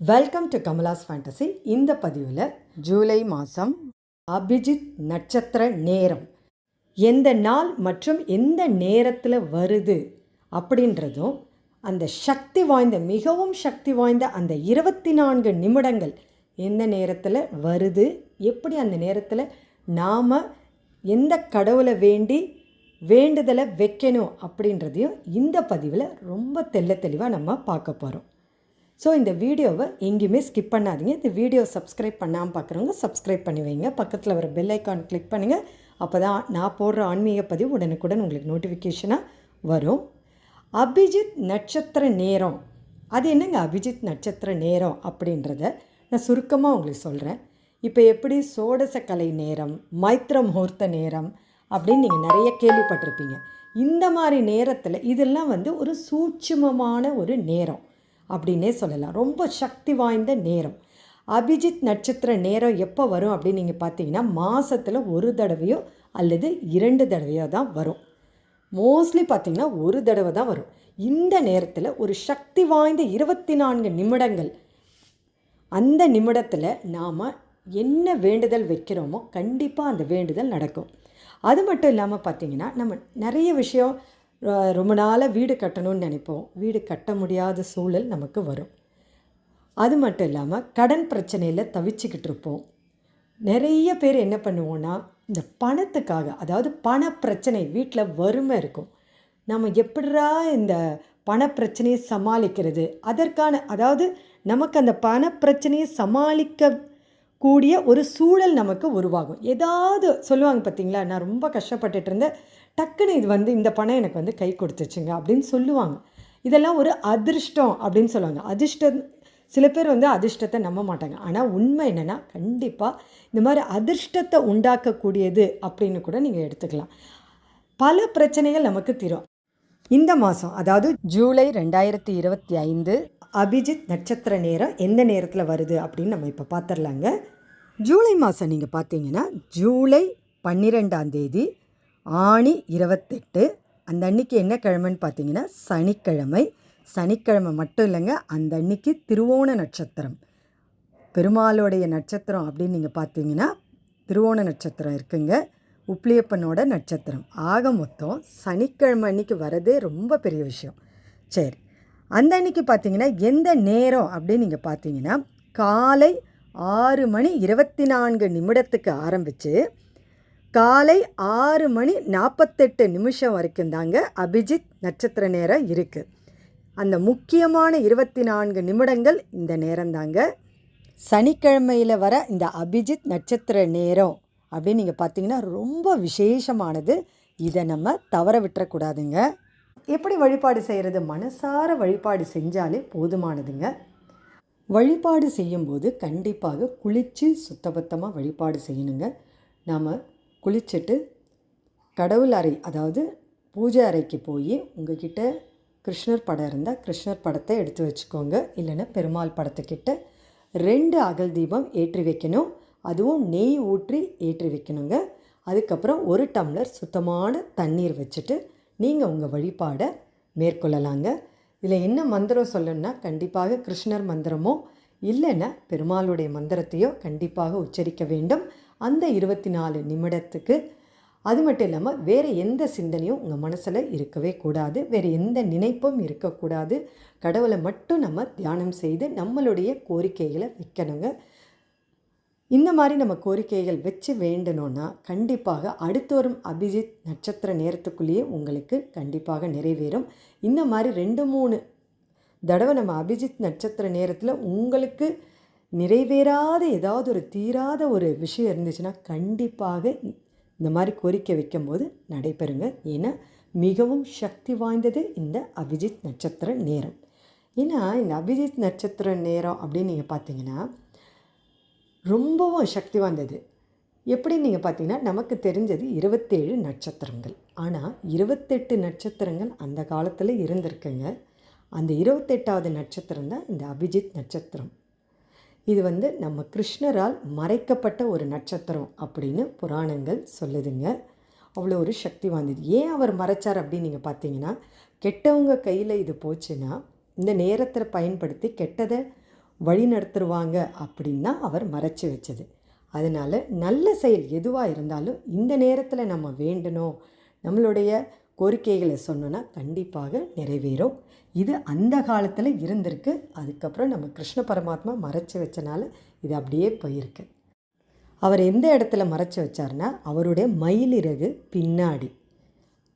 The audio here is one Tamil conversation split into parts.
வெல்கம் டு கமலாஸ் ஃபேண்டசி இந்த பதிவில் ஜூலை மாதம் அபிஜித் நட்சத்திர நேரம். எந்த நாள் மற்றும் எந்த நேரத்தில் வருது அப்படின்றதும் அந்த சக்தி வாய்ந்த மிகவும் சக்தி வாய்ந்த அந்த இருபத்தி நான்கு நிமிடங்கள் எந்த நேரத்தில் வருது எப்படி அந்த நேரத்தில் நாம் எந்த கடவுளை வேண்டி வேண்டுதலை வைக்கணும் அப்படின்றதையும் இந்த பதிவில் ரொம்ப தெள்ள தெளிவாக நம்ம பார்க்க போகிறோம் ஸோ இந்த வீடியோவை எங்கேயுமே ஸ்கிப் பண்ணாதீங்க. இந்த வீடியோ சப்ஸ்கிரைப் பண்ணாமல் பார்க்குறவங்க சப்ஸ்கிரைப் பண்ணி வைங்க. பக்கத்தில் வர பெல் ஐக்கான் கிளிக் பண்ணுங்கள் அப்போ தான் நான் போடுற ஆன்மீக பதிவு உடனுக்குடன் உங்களுக்கு நோட்டிஃபிகேஷனாக வரும். அபிஜித் நட்சத்திர நேரம். அது என்னங்க அபிஜித் நட்சத்திர நேரம் அப்படின்றத நான் சுருக்கமாக உங்களுக்கு சொல்கிறேன் இப்போ எப்படி சோடச கலை நேரம் மைத்ர முகூர்த்த நேரம் அப்படின்னு நீங்கள் நிறைய கேள்விப்பட்டிருப்பீங்க. இந்த மாதிரி நேரத்தில் இதெல்லாம் வந்து ஒரு சூட்சுமமான ஒரு நேரம் அப்படின்னே சொல்லலாம். ரொம்ப சக்தி வாய்ந்த நேரம். அபிஜித் நட்சத்திர நேரம் எப்போ வரும் அப்படின்னு நீங்கள் பார்த்தீங்கன்னா மாதத்தில் ஒரு தடவையோ அல்லது இரண்டு தடவையோ தான் வரும். மோஸ்ட்லி பார்த்திங்கன்னா ஒரு தடவை தான் வரும். இந்த நேரத்தில் ஒரு சக்தி வாய்ந்த இருபத்தி நான்கு நிமிடங்கள். அந்த நிமிடத்தில் நாம் என்ன வேண்டுதல் வைக்கிறோமோ கண்டிப்பாக அந்த வேண்டுதல் நடக்கும். அது மட்டும் இல்லாமல் பார்த்திங்கன்னா நம்ம நிறைய விஷயம் ரொம்ப நாளாக வீடு கட்டணும்னு நினைப்போம். வீடு கட்ட முடியாத சூழல் நமக்கு வரும். அது மட்டும் இல்லாமல் கடன் பிரச்சனையில் தவிச்சுக்கிட்டு இருப்போம். நிறைய பேர் என்ன பண்ணுவோன்னா இந்த பணத்துக்காக அதாவது பண பிரச்சனை வீட்டில் வறுமை இருக்கும். நம்ம எப்படிரா இந்த பண பிரச்சனையை சமாளிக்கிறது? அதற்கான அதாவது நமக்கு அந்த பண பிரச்சனையை சமாளிக்க கூடிய ஒரு சூழல் நமக்கு உருவாகும். ஏதாவது சொல்லுவாங்க பார்த்தீங்களா நான் ரொம்ப கஷ்டப்பட்டுட்டு இருந்தேன் டக்குன்னு இது வந்து இந்த பணம் எனக்கு வந்து கை கொடுத்துச்சுங்க அப்படின்னு சொல்லுவாங்க. இதெல்லாம் ஒரு அதிர்ஷ்டம் அப்படின்னு சொல்லுவாங்க. அதிர்ஷ்டம் சில பேர் வந்து அதிர்ஷ்டத்தை நம்ப மாட்டாங்க. ஆனால் உண்மை என்னென்னா கண்டிப்பாக இந்த மாதிரி அதிர்ஷ்டத்தை உண்டாக்கக்கூடியது அப்படின்னு கூட நீங்கள் எடுத்துக்கலாம். பல பிரச்சனைகள் நமக்கு தீரும். இந்த மாதம் அதாவது ஜூலை ரெண்டாயிரத்தி இருபத்தி ஐந்து அபிஜித் நட்சத்திர நேரம் எந்த நேரத்தில் வருது அப்படின்னு நம்ம இப்போ பார்த்துடலாங்க ஜூலை மாதம் நீங்கள் பார்த்தீங்கன்னா ஜூலை பன்னிரெண்டாம் தேதி ஆணி இருபத்தெட்டு அந்த அன்னைக்கு என்ன கிழமைன்னு பார்த்தீங்கன்னா சனிக்கிழமை. சனிக்கிழமை மட்டும் இல்லைங்க அந்த அன்னைக்கு திருவோண நட்சத்திரம். பெருமாளுடைய நட்சத்திரம் அப்படின்னு நீங்கள் பார்த்தீங்கன்னா திருவோண நட்சத்திரம் இருக்குங்க. உப்ளியப்பனோட நட்சத்திரம். ஆக மொத்தம் சனிக்கிழமை அன்னைக்கு வரதே ரொம்ப பெரிய விஷயம். சரி. அந்த அன்னைக்கு பார்த்தீங்கன்னா எந்த நேரம் அப்படின்னு நீங்கள் பார்த்தீங்கன்னா காலை ஆறு மணி இருபத்தி நான்கு நிமிடத்துக்கு ஆரம்பித்து காலை ஆறு மணி நாற்பத்தெட்டு நிமிஷம் வரைக்கும் தாங்க அபிஜித் நட்சத்திர நேரம் இருக்குது அந்த முக்கியமான இருபத்தி நான்கு நிமிடங்கள் இந்த நேரம் தாங்க. சனிக்கிழமையில் வர இந்த அபிஜித் நட்சத்திர நேரம் அப்படின்னு நீங்கள் பார்த்தீங்கன்னா ரொம்ப விசேஷமானது. இதை நம்ம தவற விட்டுறக்கூடாதுங்க. எப்படி வழிபாடு செய்கிறது மனசார வழிபாடு செஞ்சாலே போதுமானதுங்க. வழிபாடு செய்யும்போது கண்டிப்பாக குளித்து சுத்தபத்தமாக வழிபாடு செய்யணுங்க. நாம் குளிச்சுட்டு கடவுள் அறை அதாவது பூஜை அறைக்கு போய் உங்ககிட்ட கிருஷ்ணர் படம் இருந்தால் கிருஷ்ணர் படத்தை எடுத்து வச்சுக்கோங்க. இல்லைன்னா பெருமாள் படத்துக்கிட்ட ரெண்டு அகல் தீபம் ஏற்றி வைக்கணும். அதுவும் நெய் ஊற்றி ஏற்றி வைக்கணுங்க. அதுக்கப்புறம் ஒரு டம்ளர் சுத்தமான தண்ணீர் வச்சுட்டு நீங்கள் உங்கள் வழிபாடை மேற்கொள்ளலாங்க. இதில் என்ன மந்திரம் சொல்லணும்னா கண்டிப்பாக கிருஷ்ணர் மந்திரமோ இல்லைன்னா பெருமாளுடைய மந்திரத்தையோ கண்டிப்பாக உச்சரிக்க வேண்டும். அந்த இருபத்தி நாலு நிமிடத்துக்கு. அது மட்டும் இல்லாமல் வேறு எந்த சிந்தனையும் உங்கள் மனசில் இருக்கவே கூடாது. வேறு எந்த நினைப்பும் இருக்கக்கூடாது. கடவுளை மட்டும் நம்ம தியானம் செய்து நம்மளுடைய கோரிக்கைகளை வைக்கணுங்க. இந்த மாதிரி நம்ம கோரிக்கைகள் வச்சு வேண்டணும்னா கண்டிப்பாக அடுத்து வரும் அபிஜித் நட்சத்திர நேரத்துக்குள்ளேயே உங்களுக்கு கண்டிப்பாக நிறைவேறும். இந்த மாதிரி ரெண்டு மூணு தடவை நம்ம அபிஜித் நட்சத்திர நேரத்தில் உங்களுக்கு நிறைவேறாத ஏதாவது ஒரு தீராத ஒரு விஷயம் இருந்துச்சுன்னா கண்டிப்பாக இந்த மாதிரி கோரிக்கை வைக்கும்போது நடைபெறுங்க. ஏன்னா மிகவும் சக்தி வாய்ந்தது இந்த அபிஜித் நட்சத்திர நேரம். ஏன்னா இந்த அபிஜித் நட்சத்திர நேரம் அப்படின்னு நீங்கள் பார்த்தீங்கன்னா ரொம்பவும் சக்தி வாய்ந்தது. எப்படி நீங்கள் பார்த்தீங்கன்னா நமக்கு தெரிஞ்சது இருபத்தேழு நட்சத்திரங்கள். ஆனால் இருபத்தெட்டு நட்சத்திரங்கள் அந்த காலத்தில் இருந்திருக்குங்க. அந்த இருபத்தெட்டாவது நட்சத்திரம் தான் இந்த அபிஜித் நட்சத்திரம். இது வந்து நம்ம கிருஷ்ணரால் மறைக்கப்பட்ட ஒரு நட்சத்திரம் அப்படின்னு புராணங்கள் சொல்லுதுங்க. அவ்வளோ ஒரு சக்தி வாய்ந்தது. ஏன் அவர் மறைச்சார் அப்படின்னு நீங்கள் பார்த்தீங்கன்னா கெட்டவங்க கையில் இது போச்சுன்னா இந்த நேரத்தை பயன்படுத்தி கெட்டதை வழி நடத்துருவாங்க அப்படின்னா அவர் மறைச்சி வச்சது. அதனால் நல்ல செயல் எதுவாக இருந்தாலும் இந்த நேரத்தில் நம்ம வேண்டணும். நம்மளுடைய கோரிக்கைகளை சொன்னோன்னா கண்டிப்பாக நிறைவேறும். இது அந்த காலத்தில் இருந்திருக்கு. அதுக்கப்புறம் நம்ம கிருஷ்ண பரமாத்மா மறைச்சி வச்சனால இது அப்படியே போயிருக்கு. அவர் எந்த இடத்துல மறைச்சி வச்சார்னா அவருடைய மயிலிறகு பின்னாடி.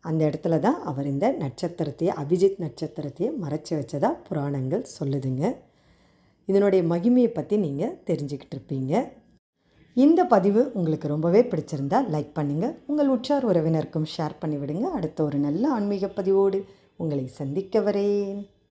அந்த இடத்துல தான் அவர் இந்த நட்சத்திரத்தையே அபிஜித் நட்சத்திரத்தையே மறைச்சி வச்சதாக புராணங்கள் சொல்லுதுங்க. இதனுடைய மகிமையை பற்றி நீங்கள் தெரிஞ்சுக்கிட்டு இருப்பீங்க. இந்த பதிவு உங்களுக்கு ரொம்பவே பிடிச்சிருந்தா லைக் பண்ணுங்கள் உங்கள் உற்றார் உறவினருக்கும் ஷேர் பண்ணிவிடுங்க. அடுத்த ஒரு நல்ல ஆன்மீக பதிவோடு உங்களை சந்திக்க வரேன்.